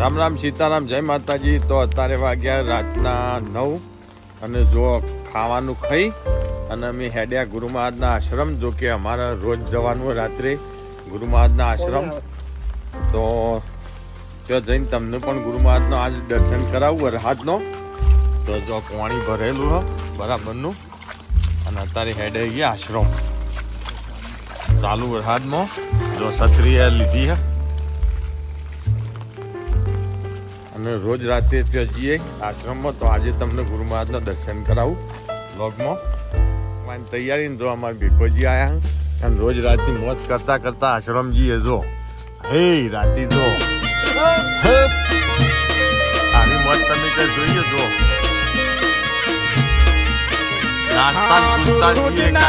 રામ રામ સીતારામ, જય માતાજી. તો અત્યારે વાગ્યા રાતના નવ અને જો ખાવાનું ખાઈ અને અમે હેડ્યા ગુરુ મહારાજના આશ્રમ, જો કે અમારે રોજ જવાનું રાત્રે ગુરુ મહારાજના આશ્રમ. તો ત્યાં જઈને તમને પણ ગુરુ મહારાજનો આજ દર્શન કરાવું રાહતનો તો જો પાણી ભરેલું હ, બરાબરનું. અને અત્યારે હેડે ગયા આશ્રમ. ચાલુ વરસાદમાં જો છત્રી લીધી હે. અને રોજ રાતે જઈએ આશ્રમમાં તો આજે તમને ગુરુ મહારાજના દર્શન કરાવું બ્લોગમાં મારી તૈયારી જો અમારા ભીખોજી આયા અને રોજ રાતની મોજ કરતા કરતા આશ્રમ જઈએ જો હે રાતે જો. આવી મોજ તમે કઈ જોઈએ જો. નાસ્તા જઈને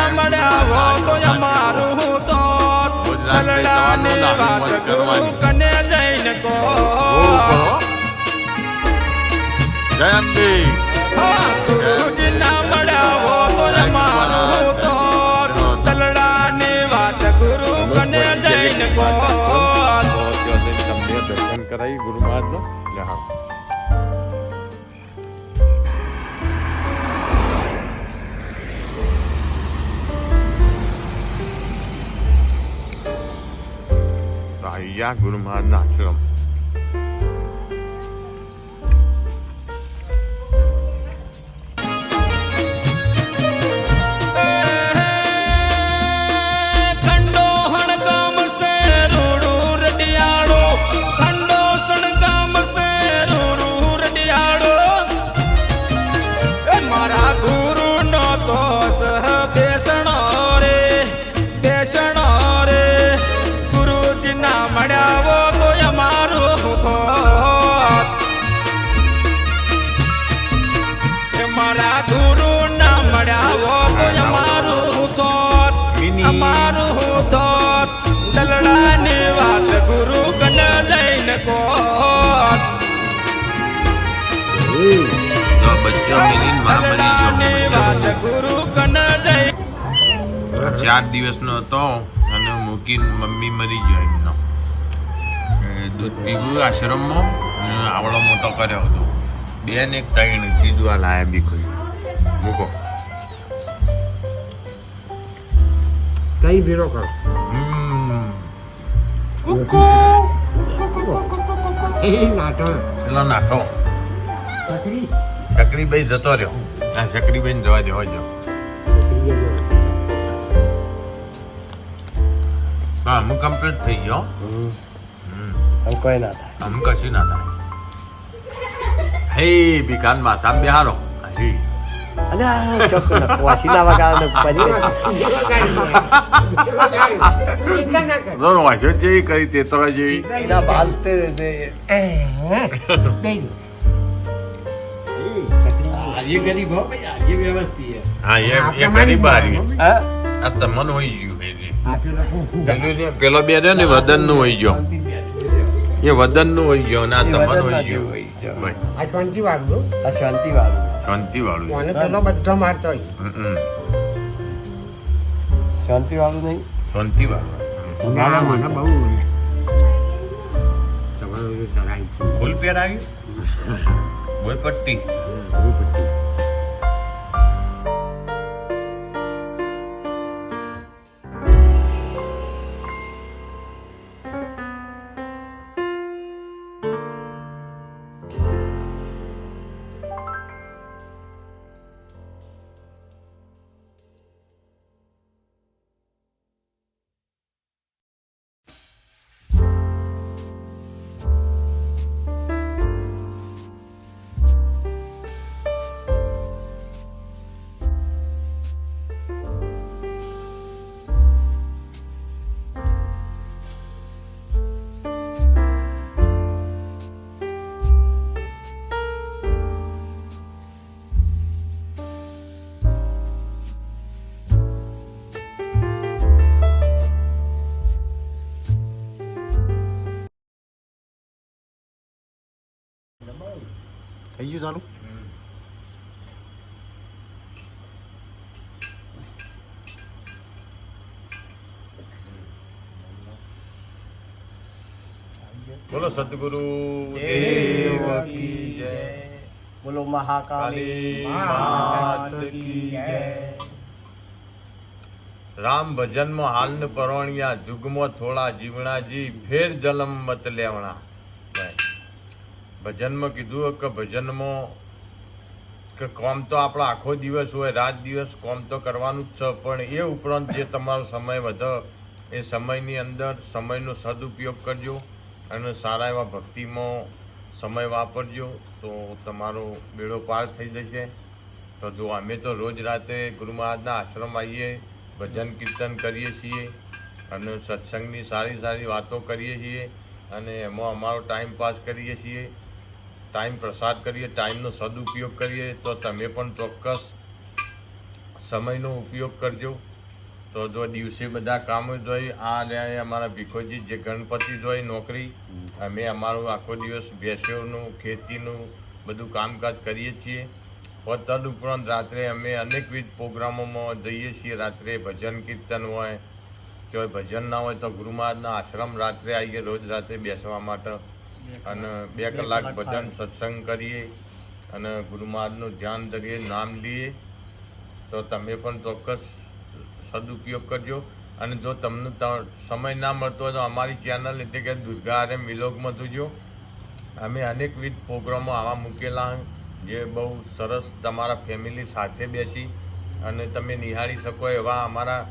જઈએ કાયમ. રોજ રાત્રે જવાનું ને આવી મોજ કરવાની બહુ કરો. દર્શન કરાવી ગુરુ મહારાજનો એટલે હા ગુરુ આશ્રમ ચાર દિવસનો હતો અને મૂકીને મમ્મી મરી ગયો એમનો. દૂધ પીવું આશ્રમમાં આવડો મોટો કર્યો હતો. બે ને એક ત્રણ કીધું આ લાયા બી કોઈ મૂકો. કઈ ભીરો કરો? કુકુ એ નાટો પેલો નાખો ચકરી જતો રહ્યો. આ ચકરી ભાઈ જવા દેવા જો હા હું કમ્પ્લીટ થઈ ગયો. હમ. કોઈ ના થાય. હમ કશું ના થાય. હે ભીખાન માથા બિહારો હે. અલ્યા ચોખ્ખો વાસીના વગાડો પડી દોનો વાંચો જેવી કરી તેતરા જેવી. ના બાલ આ તમન હોય ગયું પેલું બે રહ્યો ને વદનનું હોય ગયો. એ વદનનું હોય ગયો ને તમન હોય ગયું. આ શાંતિ વાળું આ શાંતિ વાળું શાંતિ વાળું મને પેલો બધો મારતો હોય. શાંતિ વાળું નહીં. શાંતિ વાળું ના મને બહુ ફૂલ પેર આવ્યું બોલ પટ્ટી થઈ ગયું ચાલુ બોલો સદગુરુ બોલો મહાકાલી રામ ભજનમાં કી કી રામ ભજનમાં હાલન પરોણિયા જુગમો થોડા જીવણાજી ફેર જલમ મત લેવણા. ભજનમાં કીધું કે ભજનમાં કે કોમ તો આપણો આખો દિવસ હોય, રાત દિવસ કોમ તો કરવાનું જ છે, પણ એ ઉપરાંત જે તમારો સમય વધે એ સમયની અંદર સમયનો સદુપયોગ કરજો અને સારા એવા ભક્તિમાં સમય વાપરજો તો તમારો બેડો પાર થઈ જશે. તો જો અમે તો રોજ રાતે ગુરુ મહારાજના આશ્રમ આવીએ, ભજન કીર્તન કરીએ છીએ અને સત્સંગની સારી સારી વાતો કરીએ છીએ અને એમાં અમારો ટાઈમ પાસ કરીએ છીએ. ટાઈમ પ્રસાર કરીએ, ટાઈમનો સદુપયોગ કરીએ, તો તમે પણ ચોક્કસ સમયનો ઉપયોગ કરજો. તો જો દિવસે બધા કામો જોઈ આ રહ્યા અમારા ભીખોજી જે ગણપતિ જોઈ નોકરી, અમે અમારું આખો દિવસ ભેંસોનું ખેતીનું બધું કામકાજ કરીએ છીએ. તદ ઉપરાંત રાત્રે અમે અનેકવિધ પ્રોગ્રામોમાં જઈએ છીએ. રાત્રે ભજન કીર્તન હોય, જો ભજન ના હોય તો ગુરુ મહારાજના આશ્રમ રાત્રે આવીએ, રોજ રાત્રે બેસવા માટે. અને બે કલાક ભજન સત્સંગ કરીએ અને ગુરુ મહારાજનું ધ્યાન ધરીએ, નામ લઈએ તો તમે પણ ચોક્કસ સદુપયોગ કરજો. અને જો તમને સમય ના મળતો હોય તો અમારી ચેનલ એટલે કે દુર્ગા આરે મિલોગમાં જોજો. અમે અનેકવિધ પ્રોગ્રામો આવા મૂકેલા જે બહુ સરસ તમારા ફેમિલી સાથે બેસી અને તમે નિહાળી શકો એવા અમારા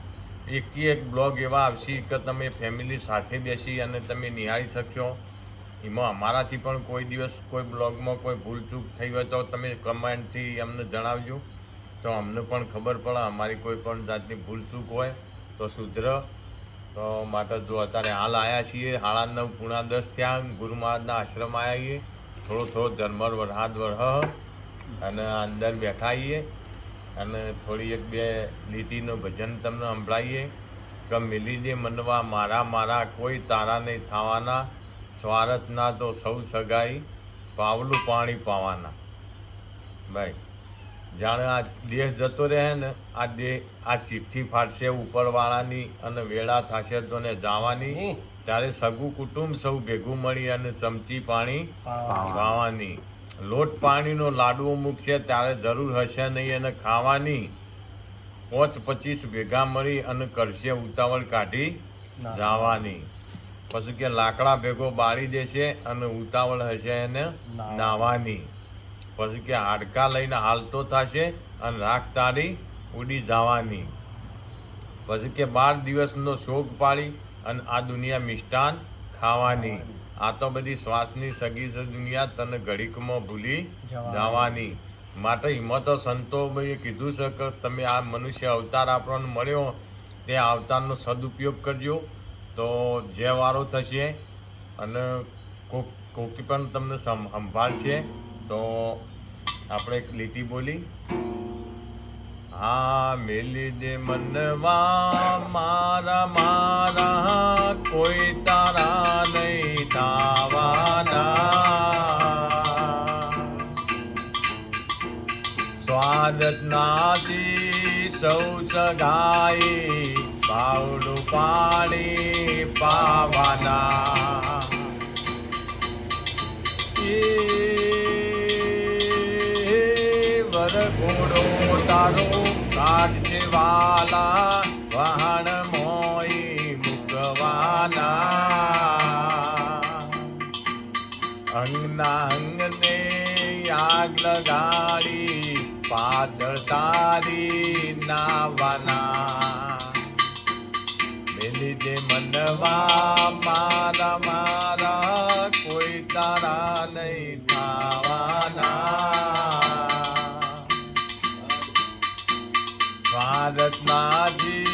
એકી એક બ્લોગ એવા આવશે કે તમે ફેમિલી સાથે બેસી અને તમે નિહાળી શકશો. એમાં અમારાથી પણ કોઈ દિવસ કોઈ બ્લોગમાં કોઈ ભૂલચૂક થઈ હોય તો તમે કમેન્ટથી અમને જણાવજો. તો અમને પણ ખબર પડે, અમારી કોઈ પણ જાતની ભૂલચૂક હોય તો સુધર તો માટે જો અત્યારે હાલ આવ્યા છીએ હાળા નવ પૂણા દસ ત્યાં ગુરુ મહારાજના આશ્રમ આવ્યા છીએ. થોડો થોડો ઝરમર વરસાદ વરહ અને અંદર બેઠા છીએ અને થોડી એક બે લીટીનું ભજન તમને સંભળાવીએ કે મિલી દે મનવા મારા મારા કોઈ તારા નહીં થવાના. સ્વાર્થના તો સૌ સગાઈ પાવલું પાણી પાવાના. ભાઈ જાણે આ દેહ જતો રહે ને આ દેહ આ ચિઠ્ઠી ફાટશે ઉપરવાળાની અને વેળા થશે તો ને જવાની ત્યારે સગું કુટુંબ સૌ ભેગું મળી અને ચમચી પાણી પાવાની. લોટ પાણીનો લાડવો મૂકશે ત્યારે જરૂર હશે નહીં અને ખાવાની. પાંચ પચીસ ભેગા મળી અને કરશે ઉતાવળ કાઢી જવાની. પછી કે લાકડા ભેગો બાળી દેશે અને ઉતાવળ હશે એને નાવાની પછી કે હાડકા લઈને હાલતો થશે અને રાખ તારી ઉડી જવાની. પછી કે બાર દિવસનો શોક પાળી અને આ દુનિયા મિષ્ટાન ખાવાની. આ તો બધી શ્વાસની સગી દુનિયા તને ઘડીકમાં ભૂલી જવાની. માટે હિંમતો સંતોભાઈએ કીધું છે કે તમે આ મનુષ્ય અવતાર આપણને મળ્યો તે અવતારનો સદુપયોગ કરજો. તો જે વારો થશે અને કોક કોકી પણ તમને સંભાળશે, તો આપણે એક લીટી બોલી. હા, મેલી દે મનવા મારા મારા, કોઈ તારા નહીં થાવાના સ્વાગત નાથી સૌ સગાઈ પાવડું પાણી પાવાના. વરઘોડો તારો કાઢજે વાલા વહાણ મોઈ મૂકવાના. અંગના અંગને આગ લગાડી, પાછળ તારી નાવાના. દે મનવા મારા મારા કોઈ તારા નહીં થાવાના. ભારતમાંથી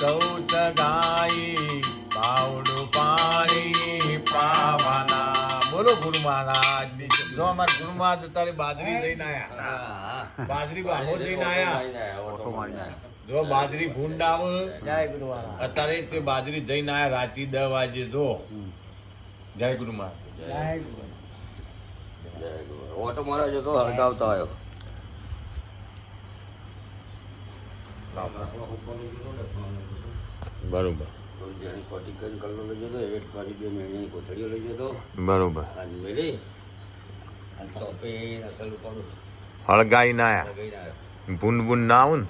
સૌ સગાઈ પાવડું પાણી પાવાના. બોલો ગુરુ મહારાજ જો અમારા ગુરુ મહારાજ અત્યારે બાજરી લઈને આયા. બાજરી બાહો લઈને આયા. જો બાજરી ભૂંડ આવે જય ગુરુ મહારાજ અત્યારે તે બાજરી જઈને આયા રાતી દસ વાગે જો. જય ગુરુ મહારાજ જય ગુરુ ઓટો મારો જતો હળગાવતો આવ્યો. બરોબર. બરોબર. હળગાઈ ના આયા. લગાઈ ના ભૂન ભૂન ના આવું ને?